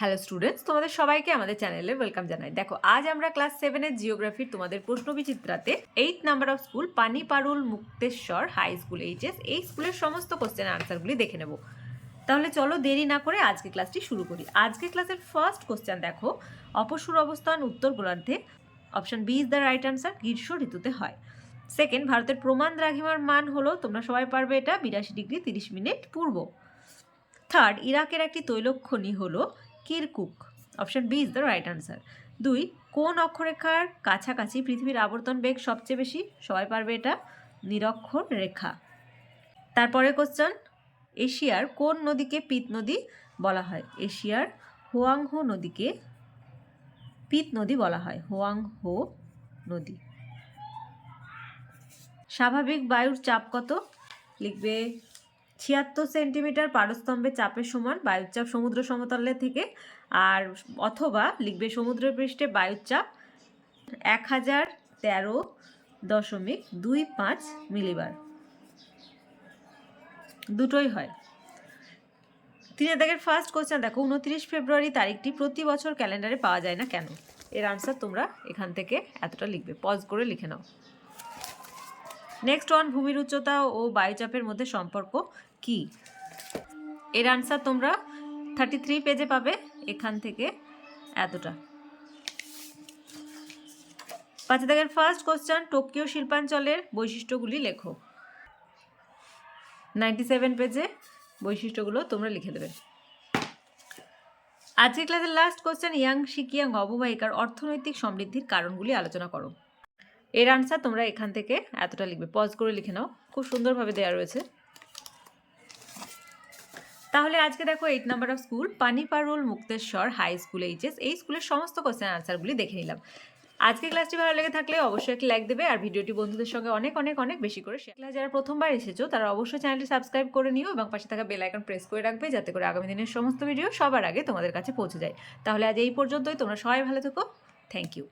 Hello students তোমাদের সবাইকে আমাদের চ্যানেলে ওয়েলকাম জানাই। দেখো, আজ আমরা ক্লাস সেভেনের জিওগ্রাফির তোমাদের প্রশ্ন বিচিত্রাতে eight number of school Paniparul Mukteshwar high school HS এই স্কুলের সমস্ত কোশ্চেন আনসারগুলি দেখে নেব। তাহলে চলো দেরি না করে আজকে ক্লাসটি শুরু করি। আজকে ক্লাসের ফার্স্ট কোশ্চেন দেখো, অপসুর অবস্থান উত্তর গোলার্ধে option B is the right answer গ্রীষ্ম ঋতুতে হয়। সেকেন্ড ভারতের প্রমাণ দ্রাঘিমার মান হলো, তোমরা সবাই পারবে এটা, বিরাশি ডিগ্রি তিরিশ মিনিট পূর্ব। থার্ড ইরাকের একটি তৈলক্ষণি হলো Kirkuk option B is the right answer. দুই, কোন অক্ষরেখার কাছাকাছি পৃথিবীর আবর্তন বেগ সবচেয়ে বেশি? সবাই পারবে এটা? নিরক্ষর রেখা। তারপরে কোশ্চেন এশিয়ার কোন নদীকে পিত নদী বলা হয়? এশিয়ার হোয়াংহো নদীকে পিত নদী বলা হয়। হোয়াংহো নদী। স্বাভাবিক বায়ুর চাপ কত? লিখবে ছিয়াত্তর সেন্টিমিটার পারস্তম্ভে চাপের সমান বায়ুর চাপ সমুদ্র সমতলে থেকে, আর অথবা লিখবে সমুদ্র পৃষ্ঠে বায়ুর চাপ এক হাজার তেরো দশমিক দুই পাঁচ মিলিবার। দুটোই হয়। তিন দাগের ফার্স্ট কোশ্চেন দেখো, উনত্রিশ ফেব্রুয়ারি তারিখটি প্রতি বছর ক্যালেন্ডারে পাওয়া যায় না কেন? এর আনসার তোমরা এখান থেকে এতটা লিখবে। পজ করে লিখে নাও। নেক্সট ওয়ান ভূমির উচ্চতা ও বায়ুচাপের মধ্যে সম্পর্ক। কি? এর আনসার তোমরা থার্টি থ্রি পেজে পাবে, এখান থেকে এতটা। পাঁচ দাগের ফার্স্ট কোশ্চেন টোকিও শিল্পাঞ্চলের বৈশিষ্ট্যগুলি লেখো। নাইনটি সেভেন পেজে বৈশিষ্ট্যগুলো তোমরা লিখে দেবে। আজকের ক্লাসের লাস্ট কোশ্চেন ইয়াং শিকিয়াং অববাহিকার অর্থনৈতিক সমৃদ্ধির কারণগুলি আলোচনা করো। এর আনসার তোমরা এখান থেকে এতটা লিখবে। পজ করে লিখে নাও। খুব সুন্দরভাবে দেওয়া রয়েছে। তাহলে আজকে দেখো eight number of school Paniparul Mukteshwar high school HS এই স্কুলের সমস্ত কোশ্চেন আনসারগুলি দেখে নিলাম। আজকে ক্লাসটি ভালো লেগে থাকলে অবশ্যই একটি লাইক দেবে আর ভিডিওটি বন্ধুদের সঙ্গে অনেক অনেক অনেক বেশি করে শেয়ার ক্লাস যারা প্রথমবার এসেছ, তারা অবশ্যই চ্যানেলটি সাবস্ক্রাইব করে নিও এবং পাশে থাকা বেল আইকন প্রেস করে রাখবে যাতে করে আগামী দিনের সমস্ত ভিডিও সবার আগে তোমাদের কাছে পৌঁছে যায়। তাহলে আজ এই পর্যন্তই, তোমরা সবাই ভালো থেকো। Thank you